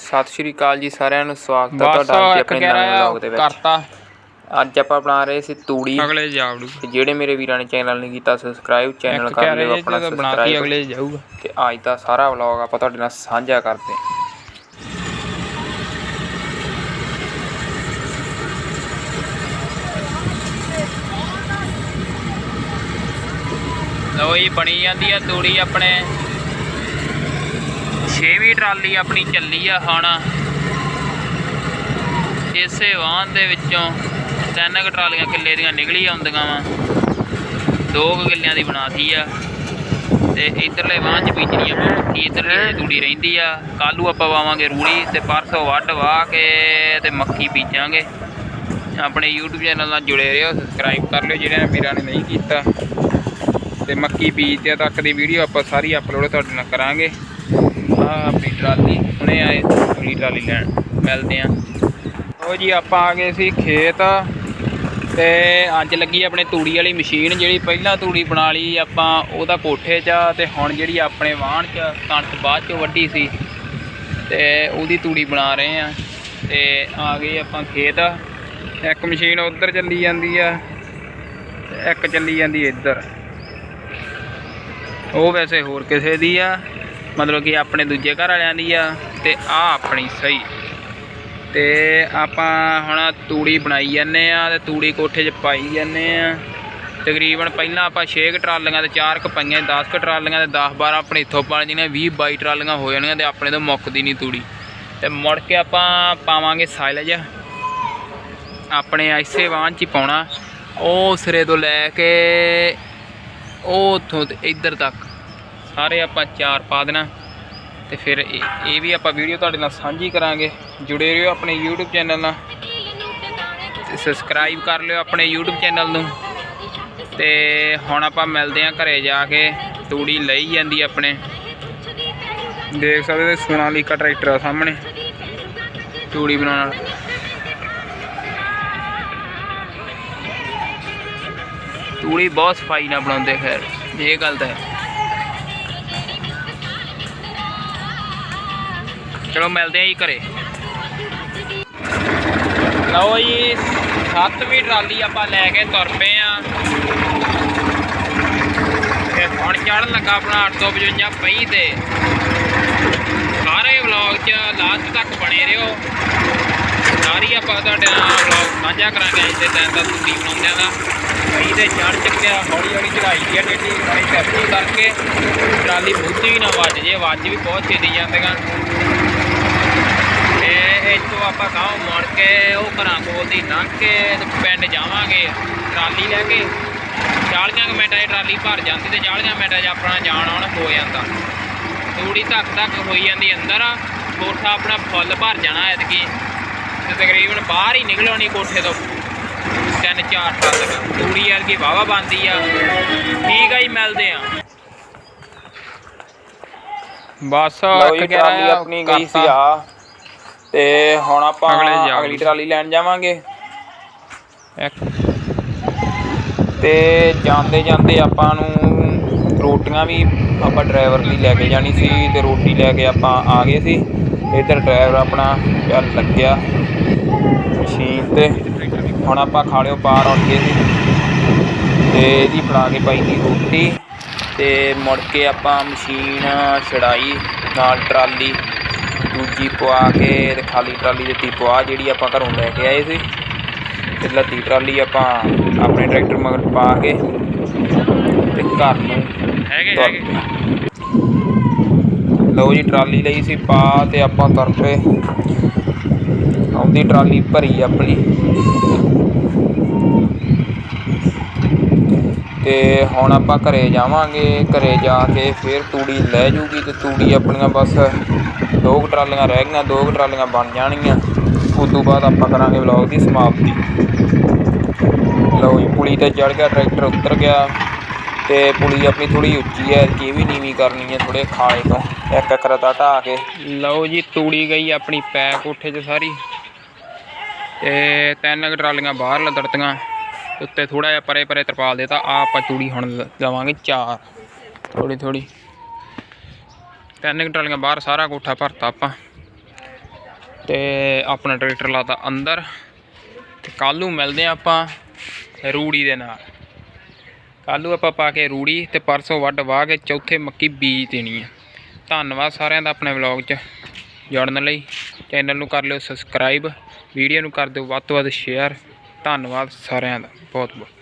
ਸਤਿ ਸ਼੍ਰੀ ਅਕਾਲ ਜੀ ਸਾਰਿਆਂ ਨੂੰ ਸਵਾਗਤ ਹੈ ਤੁਹਾਡਾ ਅੱਜ ਆਪਣੇ ਨਵੇਂ ਵਲੌਗ ਦੇ ਵਿੱਚ। ਕਰਤਾ। ਅੱਜ ਆਪਾਂ ਬਣਾ ਰਹੇ ਸੀ ਤੂੜੀ। ਅਗਲੇ ਜਾਵੜੂ ਤੇ ਜਿਹੜੇ ਮੇਰੇ ਵੀਰਾਂ ਨੇ ਚੈਨਲ ਨਹੀਂ ਕੀਤਾ ਸਬਸਕ੍ਰਾਈਬ ਚੈਨਲ ਕਰ ਲਿਓ ਆਪਣਾ ਸਬਸਕ੍ਰਾਈਬ ਅਗਲੇ ਜਾਊਗਾ। ਤੇ ਅੱਜ ਦਾ ਸਾਰਾ ਵਲੌਗ ਆਪਾਂ ਤੁਹਾਡੇ ਨਾਲ ਸਾਂਝਾ ਕਰਦੇ ਹਾਂ। ਜੀ ਬਣੀ ਜਾਂਦੀ ਆ ਤੂੜੀ ਆਪਣੇ। 6ਵੀਂ ਟਰਾਲੀ ਆਪਣੀ ਚੱਲੀ ਆ ਹੁਣ। ਇਸੇ ਵਾਹਨ ਦੇ ਵਿੱਚੋਂ ਤਿੰਨ ਕੁ ਟਰਾਲੀਆਂ ਕਿੱਲੇ ਦੀਆਂ ਨਿਕਲੀ ਆਉਂਦੀਆਂ ਵਾ। ਦੋ ਕੁ ਕਿੱਲਿਆਂ ਦੀ ਬਣਾਤੀ ਆ। ਤੇ ਇਧਰਲੇ ਵਾਹਨ ਚ ਬੀਜਣੀ ਆ ਮੱਕੀ ਇਧਰਲੀ ਹਜੇ ਤੂੜੀ ਰਹਿੰਦੀ ਆ। ਕੱਲੂ ਆਪਾਂ ਵਾਵਾਂਗੇ ਰੂੜੀ ਤੇ ਪਰਸੋਂ ਵੱਢ ਵਾਹ ਕੇ ਤੇ ਮੱਕੀ ਬੀਜਾਂਗੇ। ਆਪਣੇ YouTube ਚੈਨਲ ਨਾਲ ਜੁੜੇ ਰਹੋ ਸਬਸਕ੍ਰਾਈਬ ਕਰ ਲਿਓ ਜਿਹੜੇ ਵੀਰਾਂ ਨੇ ਨਹੀਂ ਕੀਤਾ। ਤੇ ਮੱਕੀ ਬੀਜ ਤੇ ਤੱਕ ਦੀ ਵੀਡੀਓ ਆਪਾਂ ਸਾਰੀ ਅਪਲੋਡ ਤੁਹਾਡੇ ਨਾਲ ਕਰਾਂਗੇ। ਆਪਣੀ ਟਰਾਲੀ, ਹੁਣੇ ਆਏ ਅਗਲੀ ਟਰਾਲੀ ਲੈਣ, ਮਿਲਦੇ ਆ ਉਹ ਜੀ, ਆਪਾਂ ਆ ਗਏ ਸੀ ਖੇਤ ਤੇ ਅੱਜ ਲੱਗੀ ਆਪਣੇ ਤੂੜੀ ਵਾਲੀ ਮਸ਼ੀਨ, ਜਿਹੜੀ ਪਹਿਲਾਂ ਤੂੜੀ ਬਣਾ ਲਈ ਆਪਾਂ ਉਹਦਾ ਕੋਠੇ 'ਚ ਆ ਤੇ ਹੁਣ ਜਿਹੜੀ ਆਪਣੇ ਵਾਹਣ 'ਚ ਕਣਕ ਬਾਅਦ 'ਚ ਵੱਢੀ ਸੀ ਤੇ ਉਹਦੀ ਤੂੜੀ ਬਣਾ ਰਹੇ ਆ ਤੇ ਆ ਗਏ ਆਪਾਂ ਖੇਤ। ਇੱਕ ਮਸ਼ੀਨ ਉੱਧਰ ਚੱਲੀ ਜਾਂਦੀ ਆ ਇੱਕ ਚੱਲੀ ਜਾਂਦੀ ਇੱਧਰ। ਉਹ ਵੈਸੇ ਹੋਰ ਕਿਸੇ ਦੀ ਆ। ਮਤਲਬ ਕਿ ਆਪਣੇ ਦੂਜੇ ਘਰ ਵਾਲਿਆਂ ਦੀ ਆ ਤੇ ਆ ਆਪਣੀ ਸਹੀ। ਤੇ ਆਪਾਂ ਹੁਣ ਤੂੜੀ ਬਣਾਈ ਜਾਂਦੇ ਆ ਤੇ ਤੂੜੀ ਕੋਠੇ 'ਚ ਪਾਈ ਜਾਂਦੇ ਆ। ਤਕਰੀਬਨ ਪਹਿਲਾਂ ਆਪਾਂ 6 ਕ ਟਰਾਲੀਆਂ ਤੇ 4 ਕ ਪਈਆਂ 10 ਕ ਟਰਾਲੀਆਂ ਤੇ 10 12 ਆਪਣੇ ਇੱਥੋਂ ਪਾ ਜਿਹੜੀਆਂ 20 22 ਟਰਾਲੀਆਂ ਹੋ ਜਾਣਗੀਆਂ ਤੇ ਆਪਣੇ ਤੋਂ ਮੁੱਕਦੀ ਨਹੀਂ ਤੂੜੀ। ਤੇ ਮੁੜ ਕੇ ਆਪਾਂ ਪਾਵਾਂਗੇ ਸਾਇਲਜ ਆਪਣੇ ਐਸੇ ਵਾਹਨ 'ਚ ਪਾਉਣਾ। ਉਹ ਸਿਰੇ ਤੋਂ ਲੈ ਕੇ ਉਹ ਉੱਥੋਂ ਤੇ ਇੱਧਰ ਤੱਕ। ਸਾਰੇ ਆਪਾਂ ਚਾਰ ਪਾ ਦੇਣਾ। ਤੇ ਫਿਰ ਇਹ ਇਹ ਵੀ ਆਪਾਂ ਵੀਡੀਓ ਤੁਹਾਡੇ ਨਾਲ ਸਾਂਝੀ ਕਰਾਂਗੇ। ਜੁੜੇ ਰਹੋ ਆਪਣੇ YouTube ਚੈਨਲ ਨਾਲ। ਤੇ ਸਬਸਕ੍ਰਾਈਬ ਕਰ ਲਿਓ ਆਪਣੇ YouTube ਚੈਨਲ ਨੂੰ। ਤੇ ਹੁਣ ਆਪਾਂ ਮਿਲਦੇ ਆਂ ਘਰੇ ਜਾ ਕੇ। ਤੂੜੀ ਲਈ ਜਾਂਦੀ ਆਪਣੇ। ਦੇਖ ਸਕਦੇ ਹੋ ਸੋਨਾਲੀਕਾ ਟਰੈਕਟਰ ਆ ਸਾਹਮਣੇ। ਤੂੜੀ ਬਣਾਉਣ ਵਾਲਾ। ਤੂੜੀ ਬਹੁਤ ਸਫ਼ਾਈ ਨਾਲ ਬਣਾਉਂਦੇ ਖੈਰ। ਇਹ ਗੱਲ ਤਾਂ ਹੈ। ਚਲੋ ਮਿਲਦੇ ਆਂ ਜੀ ਘਰੇ। ਲਓ ਜੀ, ਸੱਤਵੀਂ ਟਰਾਲੀ ਆਪਾਂ ਲੈ ਕੇ ਤੁਰ ਪਏ ਆ। ਤੇ ਹੁਣ ਚੜਨ ਲੱਗਾ ਆਪਣਾ 855 ਪਈ ਤੇ। ਸਾਰੇ ਵਲੌਗ 'ਚ ਲਾਸਟ ਤੱਕ ਬਣੇ ਰਹੋ। ਸਾਰੀ ਆਪਾਂ ਤੁਹਾਡੇ ਨਾਲ ਵਲੌਗ ਸਾਂਝਾ ਕਰਾਂਗੇ ਅੱਜ ਦੇ ਟਾਈਮ ਦਾ ਤੁਸੀਂ ਬਣਾਉਂਦਿਆਂ ਦਾ। ਕਈ ਤੇ ਚੜ ਚੱਕਿਆ ਹੌਲੀ ਹੌਲੀ ਚੜਾਈ ਦੀ ਆ ਡੇਡੀ। ਕਈ ਕਰਕੇ। ਟਰਾਲੀ ਬੁੱਧੀ ਨਾ ਵੱਜ ਜੇ, ਵੱਜ ਵੀ ਬਹੁਤ ਛੇਤੀ ਜਾਂਦੇ ਤੇ ਆਪਾਂ ਗਾਂਵ ਮੁੜ ਕੇ ਉਹ ਘਰਾਂ ਕੋਲ ਦੀ ਲੰਘ ਕੇ ਤੇ ਪਿੰਡ ਜਾਵਾਂਗੇ ਟਰਾਲੀ ਲੈ ਕੇ। 40 ਕੁ ਮਿੰਟਾਂ 'ਚ ਟਰਾਲੀ ਭਰ ਜਾਂਦੀ ਤੇ 40 ਮਿੰਟਾਂ 'ਚ ਆਪਣਾ ਜਾਣ ਆਉਣ ਹੋ ਜਾਂਦਾ। ਤੂੜੀ ਧੱਕ ਧੱਕ ਹੋਈ ਜਾਂਦੀ ਅੰਦਰ ਆ ਕੋਠਾ ਆਪਣਾ ਫੁੱਲ ਭਰ ਜਾਣਾ ਐਤਕੀ। ਤੇ ਤਕਰੀਬਨ ਬਾਹਰ ਹੀ ਨਿਕਲਣੀ ਕੋਠੇ ਤੋਂ। ਤਿੰਨ ਚਾਰ ਟਰਾਲੀਆਂ ਤੂੜੀ ਵਰਗੀ ਵਾਵਾ ਬੰਦੀ ਆ। ਠੀਕ ਆ ਜੀ ਮਿਲਦੇ ਆ। ਬਸ ਇੱਕ ਟਰਾਲੀ ਆਪਣੀ ਗਈ ਸੀ। ਆ। ਤੇ ਹੁਣ ਆਪਾਂ ਅਗਲੇ ਟਰਾਲੀ ਲੈਣ ਜਾਵਾਂਗੇ। ਇੱਕ। ਤੇ ਜਾਂਦੇ ਜਾਂਦੇ ਆਪਾਂ ਨੂੰ ਰੋਟੀਆਂ ਵੀ ਆਪਾਂ ਡਰਾਈਵਰ ਲਈ ਲੈ ਕੇ ਜਾਣੀ ਸੀ ਤੇ ਰੋਟੀ ਲੈ ਕੇ ਆਪਾਂ ਆ ਗਏ ਸੀ। ਇੱਧਰ ਡਰਾਈਵਰ ਆਪਣਾ ਚੱਲ ਲੱਗਿਆ ਮਸ਼ੀਨ ਤੇ। ਹੁਣ ਆਪਾਂ ਖਾਲਿਓ ਪਾਰ ਉੱਠ ਗਏ ਸੀ। ਤੇ ਇਹਦੀ ਫੜਾ ਕੇ ਪਾਈ ਦੀ ਰੋਟੀ ਤੇ ਮੁੜ ਕੇ ਆਪਾਂ ਮਸ਼ੀਨ ਛੜਾਈ ਨਾਲ ਟਰਾਲੀ। ਦੂਜੀ ਪਵਾ ਕੇ ਤੇ ਖਾਲੀ ਟਰਾਲੀ ਦਿੱਤੀ ਪਵਾ ਜਿਹੜੀ ਆਪਾਂ ਘਰੋਂ ਲੈ ਕੇ ਆਏ ਸੀ। ਤੇ ਲੱਦੀ ਟਰਾਲੀ ਆਪਾਂ ਆਪਣੇ ਟਰੈਕਟਰ ਮਗਰ ਪਾ ਕੇ ਤੇ ਘਰ ਨੂੰ ਹੈਗੇ ਹੈਗੇ। ਲਓ ਜੀ ਟਰਾਲੀ ਲਈ ਸੀ ਪਾ ਤੇ ਆਪਾਂ ਤੁਰ ਪਏ। ਆਉਂਦੀ ਟਰਾਲੀ ਭਰੀ ਆਪਣੀ। ਤੇ ਹੁਣ ਆਪਾਂ ਘਰੇ ਜਾਵਾਂਗੇ। ਘਰੇ ਜਾ ਕੇ ਫਿਰ ਤੂੜੀ ਲੈ ਜੂਗੀ ਤੇ ਤੂੜੀ ਆਪਣੀਆਂ ਬਸ ਦੋ ਕੁ ਟਰਾਲੀਆਂ ਰਹਿ ਗਈਆਂ, ਦੋ ਕੁ ਟਰਾਲੀਆਂ ਬਣ ਜਾਣਗੀਆਂ। ਉਸ ਤੋਂ ਬਾਅਦ ਆਪਾਂ ਕਰਾਂਗੇ ਵਲੌਗ ਦੀ ਸਮਾਪਤੀ। ਲਓ ਜੀ, ਪੁਲੀ ਤੇ ਚੜ ਗਿਆ, ਟਰੈਕਟਰ ਉਤਰ ਗਿਆ। ਤੇ ਪੁਲੀ ਆਪਣੀ ਥੋੜੀ ਉੱਚੀ ਹੈ ਕਿ ਵੀ ਨੀਵੀਂ ਕਰਨੀ ਹੈ ਥੋੜੇ ਖਾਲੇ ਤੋਂ। ਇੱਕ ਇੱਕ ਰਤਾ ਢਾ ਕੇ। ਲਓ ਜੀ, ਤੂੜੀ ਗਈ ਆਪਣੀ ਪੈ ਕੋਠੇ 'ਚ ਸਾਰੀ। ਤੇ ਤਿੰਨ ਟਰਾਲੀਆਂ ਬਾਹਰ ਲੱਦੜਤੀਆਂ। ਉੱਤੇ ਥੋੜਾ ਜਿਹਾ ਪਰੇ ਪਰੇ ਤਰਪਾਲ ਦੇਤਾ। ਆ ਆਪਾਂ ਤੂੜੀ ਹੁਣ ਲ- ਲਵਾਂਗੇ ਚਾਰ। ਥੋੜੀ ਥੋੜੀ ਤਿੰਨ ਕੁ ਟਰਾਲੀਆਂ ਬਾਹਰ, ਸਾਰਾ ਕੋਠਾ ਭਰਤਾ ਆਪਾਂ। ਤੇ ਆਪਣਾ ਟਰੈਕਟਰ ਲਾਤਾ ਅੰਦਰ। ਤੇ ਕੱਲ ਨੂੰ ਮਿਲਦੇ ਆ ਆਪਾਂ ਰੂੜੀ ਦੇ ਨਾਲ। ਕੱਲ ਨੂੰ ਆਪਾਂ ਪਾ ਕੇ ਰੂੜੀ ਤੇ ਪਰਸੋਂ ਵੱਢ ਵਾਹ ਕੇ ਚੌਥੇ ਮੱਕੀ ਬੀਜ ਦੇਣੀ ਆ। ਧੰਨਵਾਦ ਸਾਰਿਆਂ ਦਾ ਆਪਣੇ ਵਲੌਗ 'ਚ ਜੁੜਨ ਲਈ। ਚੈਨਲ ਨੂੰ ਕਰ ਲਿਓ ਸਬਸਕ੍ਰਾਈਬ ਵੀਡੀਓ ਨੂੰ ਕਰ ਦਿਓ ਵੱਧ ਤੋਂ ਵੱਧ ਸ਼ੇਅਰ ਧੰਨਵਾਦ ਸਾਰਿਆਂ ਦਾ। ਬਹੁਤ ਬਹੁਤ।